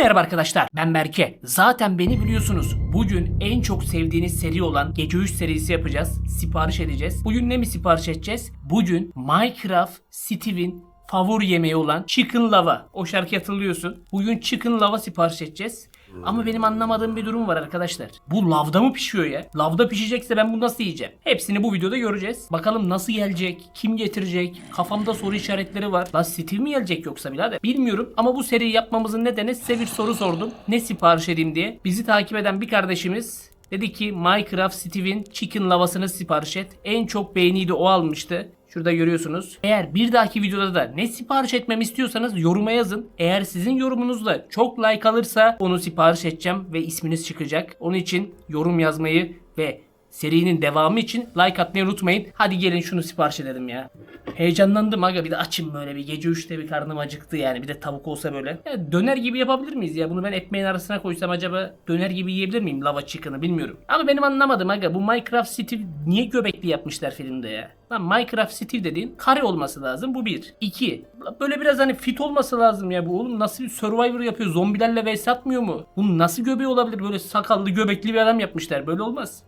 Merhaba arkadaşlar ben Berke. Zaten beni biliyorsunuz. Bugün en çok sevdiğiniz seri olan Gece 3 serisi yapacağız. Sipariş edeceğiz. Bugün ne mi sipariş edeceğiz? Bugün Minecraft Steve'in favori yemeği olan Chicken Lava. O şarkı hatırlıyorsun. Bugün Chicken Lava sipariş edeceğiz. Ama benim anlamadığım bir durum var arkadaşlar. Bu lavda mı pişiyor ya? Lavda pişecekse ben bunu nasıl yiyeceğim? Hepsini bu videoda göreceğiz. Bakalım nasıl gelecek? Kim getirecek? Kafamda soru işaretleri var. Lan Steve mi gelecek yoksa birader? Bilmiyorum ama bu seriyi yapmamızın nedeni size bir soru sordum. Ne sipariş edeyim diye. Bizi takip eden bir kardeşimiz Dedi ki Minecraft Steve'in chicken lavasını sipariş et. En çok beğeniyi de o almıştı. Şurada görüyorsunuz. Eğer bir dahaki videoda da ne sipariş etmemi istiyorsanız yoruma yazın. Eğer sizin yorumunuzla çok like alırsa onu sipariş edeceğim ve isminiz çıkacak. Onun için yorum yazmayı ve serinin devamı için like atmayı unutmayın. Hadi gelin şunu sipariş edelim ya. Heyecanlandım aga bir de açım böyle bir gece 3'te bir karnım acıktı yani bir de tavuk olsa böyle. Ya döner gibi yapabilir miyiz ya bunu ben ekmeğin arasına koysam acaba döner gibi yiyebilir miyim lava chicken'ı bilmiyorum. Ama benim anlamadım aga bu Minecraft Steve niye göbekli yapmışlar filmde ya? Lan Minecraft Steve dediğin kare olması lazım bu bir. İki. Böyle biraz hani fit olması lazım ya bu oğlum nasıl bir Survivor yapıyor zombilerle vs atmıyor mu? Bu nasıl göbeği olabilir böyle sakallı göbekli bir adam yapmışlar böyle olmaz.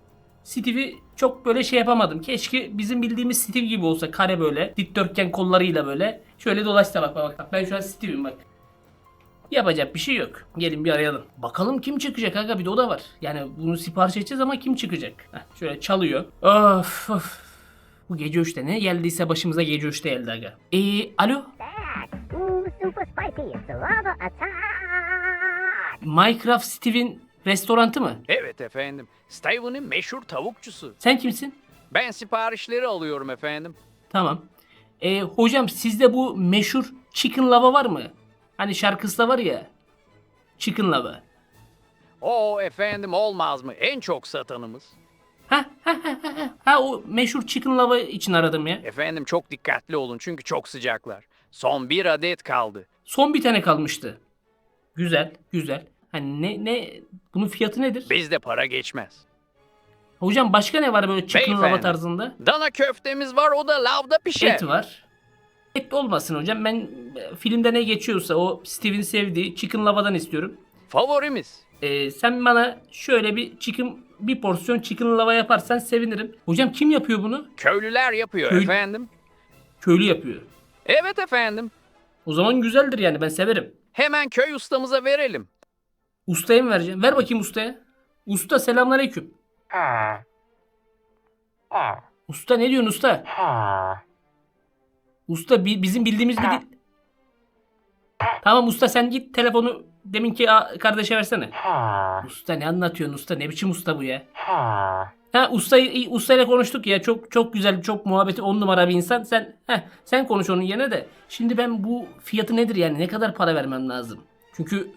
Steve'i çok böyle şey yapamadım. Keşke bizim bildiğimiz Steve gibi olsa kare böyle dikdörtgen kollarıyla böyle şöyle dolaşsa bak bak bak ben şu an Steve'im bak. Yapacak bir şey yok. Gelin bir arayalım. Bakalım kim çıkacak aga bir de o da var. Yani bunu sipariş edeceğiz ama kim çıkacak? Heh, şöyle çalıyor. Of of. Bu gece 3'te ne geldiyse başımıza gece 3'te geldi aga. Eee alo? Minecraft Steve'in restorantı mı? Evet efendim. Steven'in meşhur tavukçusu. Sen kimsin? Ben siparişleri alıyorum efendim. Tamam. Ee, hocam sizde bu meşhur chicken lava var mı? Hani şarkısı da var ya. Chicken lava. O efendim olmaz mı? En çok satanımız. Ha ha ha ha, ha. Ha o meşhur chicken lava için aradım ya. Efendim çok dikkatli olun çünkü çok sıcaklar. Son bir adet kaldı. Son bir tane kalmıştı. Güzel, güzel. Hani ne ne bunun fiyatı nedir? Bizde para geçmez. Hocam başka ne var böyle chicken lava Beyefendi. tarzında? Dana köftemiz var o da lavda pişer. Et var. Et olmasın hocam. Ben e, filmde ne geçiyorsa o Steve'in sevdiği chicken lavadan istiyorum. Favorimiz. Ee, sen bana şöyle bir chicken bir porsiyon chicken lava yaparsan sevinirim. Hocam kim yapıyor bunu? Köylüler yapıyor Köy- efendim. Köylü yapıyor. Evet efendim. O zaman güzeldir yani ben severim. Hemen köy ustamıza verelim. Ustaya mı vereceğim? Ver bakayım ustaya. Usta selamünaleyküm. Usta ne diyorsun usta? Usta bi- bizim bildiğimiz bir dil. Tamam usta sen git telefonu deminki a- kardeşe versene. Usta ne anlatıyorsun usta? Ne biçim usta bu ya? Ha ustayı ustayla konuştuk ya. Çok çok güzel, çok muhabbeti on numara bir insan. Sen heh, sen konuş onun yerine de. Şimdi ben bu fiyatı nedir yani? Ne kadar para vermem lazım? Çünkü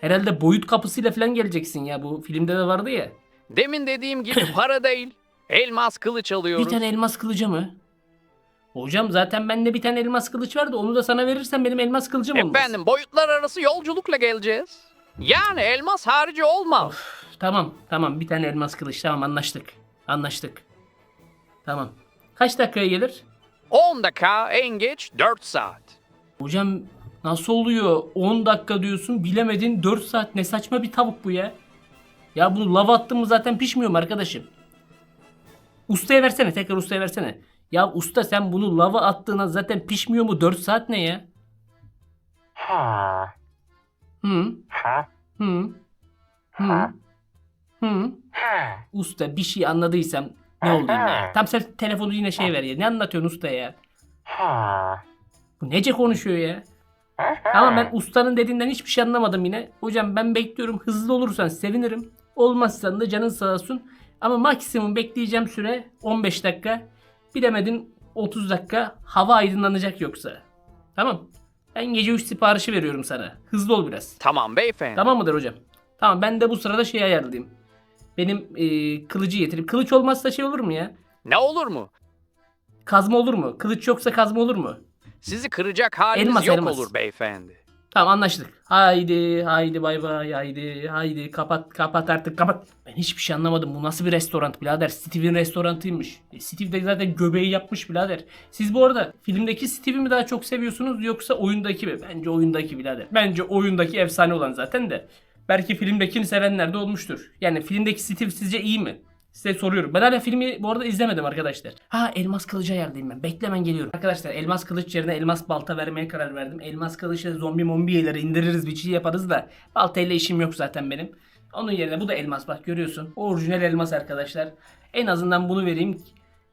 herhalde boyut kapısıyla falan geleceksin ya. Bu filmde de vardı ya. Demin dediğim gibi para değil. Elmas kılıç alıyoruz. Bir tane elmas kılıcı mı? Hocam zaten bende bir tane elmas kılıç vardı. Onu da sana verirsen benim elmas kılıcım olmaz. Efendim boyutlar arası yolculukla geleceğiz. Yani elmas harici olmaz. Tamam tamam bir tane elmas kılıç tamam anlaştık. Anlaştık. Tamam. Kaç dakikaya gelir? 10 dakika en geç 4 saat. Hocam nasıl oluyor? 10 dakika diyorsun bilemedin 4 saat ne saçma bir tavuk bu ya. Ya bunu lava attın mı zaten pişmiyor mu arkadaşım? Ustaya versene tekrar ustaya versene. Ya usta sen bunu lava attığına zaten pişmiyor mu 4 saat ne ya? Hı? Hı? Hı? Hı? Usta bir şey anladıysam ne olayım ya? Tam sen telefonu yine şey ver ya. Ne anlatıyorsun usta ya? Bu nece konuşuyor ya? Ama ben ustanın dediğinden hiçbir şey anlamadım yine. Hocam ben bekliyorum. Hızlı olursan sevinirim. Olmazsan da canın sağ olsun. Ama maksimum bekleyeceğim süre 15 dakika. Bilemedin 30 dakika. Hava aydınlanacak yoksa. Tamam. Ben gece 3 siparişi veriyorum sana. Hızlı ol biraz. Tamam beyefendi. Tamam mıdır hocam? Tamam ben de bu sırada şey ayarlayayım. Benim e, kılıcı getireyim. Kılıç olmazsa şey olur mu ya? Ne olur mu? Kazma olur mu? Kılıç yoksa kazma olur mu? Sizi kıracak haliniz Elmas, yok elmas. olur beyefendi. Tamam anlaştık. Haydi haydi bay bay haydi haydi kapat kapat artık kapat. Ben hiçbir şey anlamadım. Bu nasıl bir restoran birader? Steve'in restorantıymış. E, Steve de zaten göbeği yapmış birader. Siz bu arada filmdeki Steve'i mi daha çok seviyorsunuz yoksa oyundaki mi? Bence oyundaki birader. Bence oyundaki efsane olan zaten de. Belki filmdekini sevenler de olmuştur. Yani filmdeki Steve sizce iyi mi? Size soruyorum. Ben hala filmi bu arada izlemedim arkadaşlar. Ha elmas kılıcı ayarlayayım ben. Beklemen geliyorum. Arkadaşlar elmas kılıç yerine elmas balta vermeye karar verdim. Elmas kılıçla zombi mombiyeleri indiririz bir şey yaparız da. Baltayla işim yok zaten benim. Onun yerine bu da elmas bak görüyorsun. Orijinal elmas arkadaşlar. En azından bunu vereyim.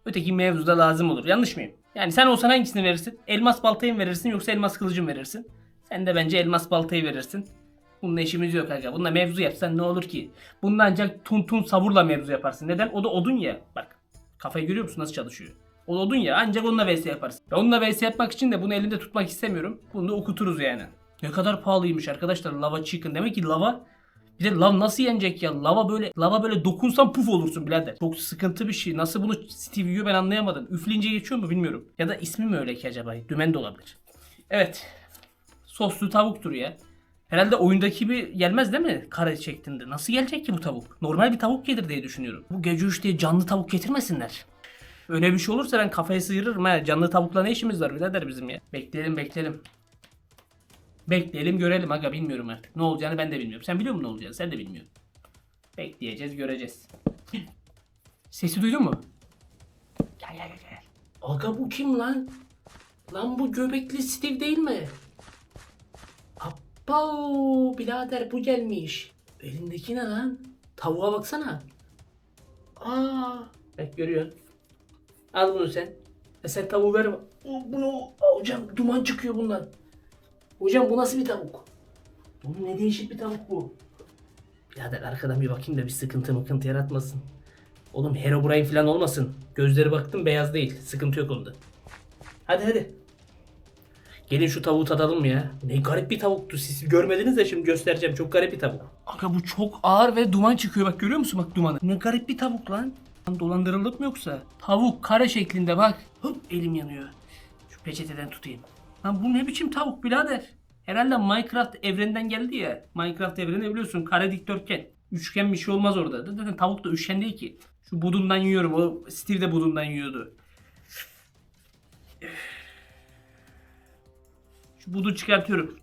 Öteki mevzuda lazım olur. Yanlış mıyım? Yani sen olsan hangisini verirsin? Elmas baltayı mı verirsin yoksa elmas kılıcı mı verirsin? Sen de bence elmas baltayı verirsin. Bununla işimiz yok aga. Bununla mevzu yapsan ne olur ki? Bununla ancak tun tun savurla mevzu yaparsın. Neden? O da odun ya. Bak. Kafayı görüyor musun nasıl çalışıyor? O da odun ya. Ancak onunla vs yaparsın. Ve onunla vs yapmak için de bunu elimde tutmak istemiyorum. Bunu da okuturuz yani. Ne kadar pahalıymış arkadaşlar lava chicken. Demek ki lava bir de lav nasıl yenecek ya? Lava böyle lava böyle dokunsan puf olursun birader. Çok sıkıntı bir şey. Nasıl bunu Steve yiyor ben anlayamadım. Üfleyince geçiyor mu bilmiyorum. Ya da ismi mi öyle ki acaba? Dümen de olabilir. Evet. Soslu tavuktur ya. Herhalde oyundaki gibi gelmez değil mi? Kare şeklinde. Nasıl gelecek ki bu tavuk? Normal bir tavuk gelir diye düşünüyorum. Bu gece üç diye canlı tavuk getirmesinler. Öyle bir şey olursa ben kafayı sıyırırım ha. Canlı tavukla ne işimiz var birader bizim ya. Bekleyelim bekleyelim. Bekleyelim görelim aga bilmiyorum artık. Ne olacağını ben de bilmiyorum. Sen biliyor musun ne olacağını? Sen de bilmiyorsun. Bekleyeceğiz göreceğiz. Sesi duydun mu? Gel gel gel. gel. Aga bu kim lan? Lan bu göbekli Steve değil mi? Abbao birader bu gelmiş. Elindeki ne lan? Tavuğa baksana. Aa, bak görüyorsun. Al bunu sen. E sen tavuğu ver. O, bunu hocam duman çıkıyor bundan. Hocam bu nasıl bir tavuk? Oğlum ne değişik bir tavuk bu. Birader arkadan bir bakayım da bir sıkıntı mıkıntı yaratmasın. Oğlum Herobrine falan olmasın. Gözleri baktım beyaz değil. Sıkıntı yok onda. Hadi hadi. Gelin şu tavuğu tadalım mı ya? Ne garip bir tavuktu. Siz görmediniz de şimdi göstereceğim. Çok garip bir tavuk. Aga bu çok ağır ve duman çıkıyor. Bak görüyor musun bak dumanı? Ne garip bir tavuk lan. Lan Dolandırıldık mı yoksa? Tavuk kare şeklinde bak. Hop elim yanıyor. Şu peçeteden tutayım. Lan bu ne biçim tavuk birader? Herhalde Minecraft evreninden geldi ya. Minecraft evreni biliyorsun kare dikdörtgen. Üçgen bir şey olmaz orada. Zaten tavuk da üçgen değil ki. Şu budundan yiyorum. O Steve de budundan yiyordu. Budu çıkartıyorum.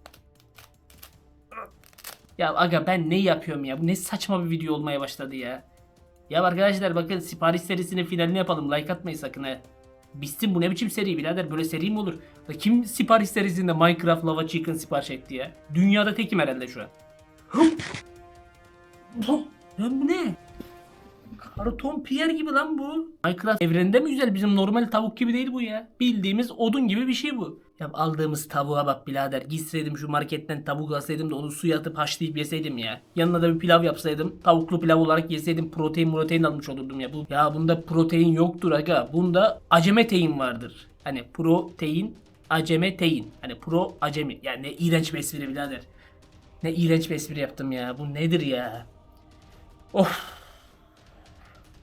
Ya aga ben ne yapıyorum ya? Bu ne saçma bir video olmaya başladı ya. Ya arkadaşlar bakın sipariş serisinin finalini yapalım. Like atmayın sakın ha. Bitsin bu ne biçim seri birader böyle seri mi olur? Ya Kim sipariş serisinde Minecraft Lava Chicken sipariş etti ya? Dünyada tekim herhalde şu an. Lan bu ne? Karton Pierre gibi lan bu. Minecraft evreninde mi güzel? Bizim normal tavuk gibi değil bu ya. Bildiğimiz odun gibi bir şey bu. Ya aldığımız tavuğa bak birader. Gitseydim şu marketten tavuk alsaydım da onu suya atıp haşlayıp yeseydim ya. Yanına da bir pilav yapsaydım. Tavuklu pilav olarak yeseydim protein protein almış olurdum ya. Bu, ya bunda protein yoktur aga. Bunda aceme teyin vardır. Hani protein aceme teyin. Hani pro acemi. Yani ne iğrenç bir espri birader. Ne iğrenç bir espri yaptım ya. Bu nedir ya? Of.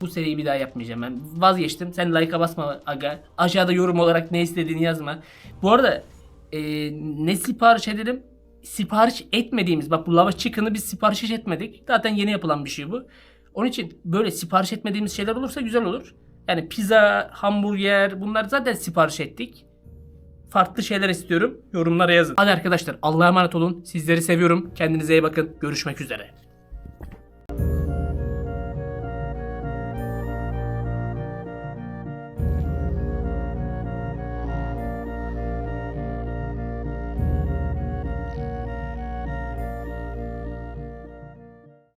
Bu seriyi bir daha yapmayacağım ben. Vazgeçtim. Sen like'a basma aga. Aşağıda yorum olarak ne istediğini yazma. Bu arada e, ne sipariş edelim? Sipariş etmediğimiz bak bu lava chicken'ı biz sipariş etmedik. Zaten yeni yapılan bir şey bu. Onun için böyle sipariş etmediğimiz şeyler olursa güzel olur. Yani pizza, hamburger bunlar zaten sipariş ettik. Farklı şeyler istiyorum. Yorumlara yazın. Hadi arkadaşlar Allah'a emanet olun. Sizleri seviyorum. Kendinize iyi bakın. Görüşmek üzere.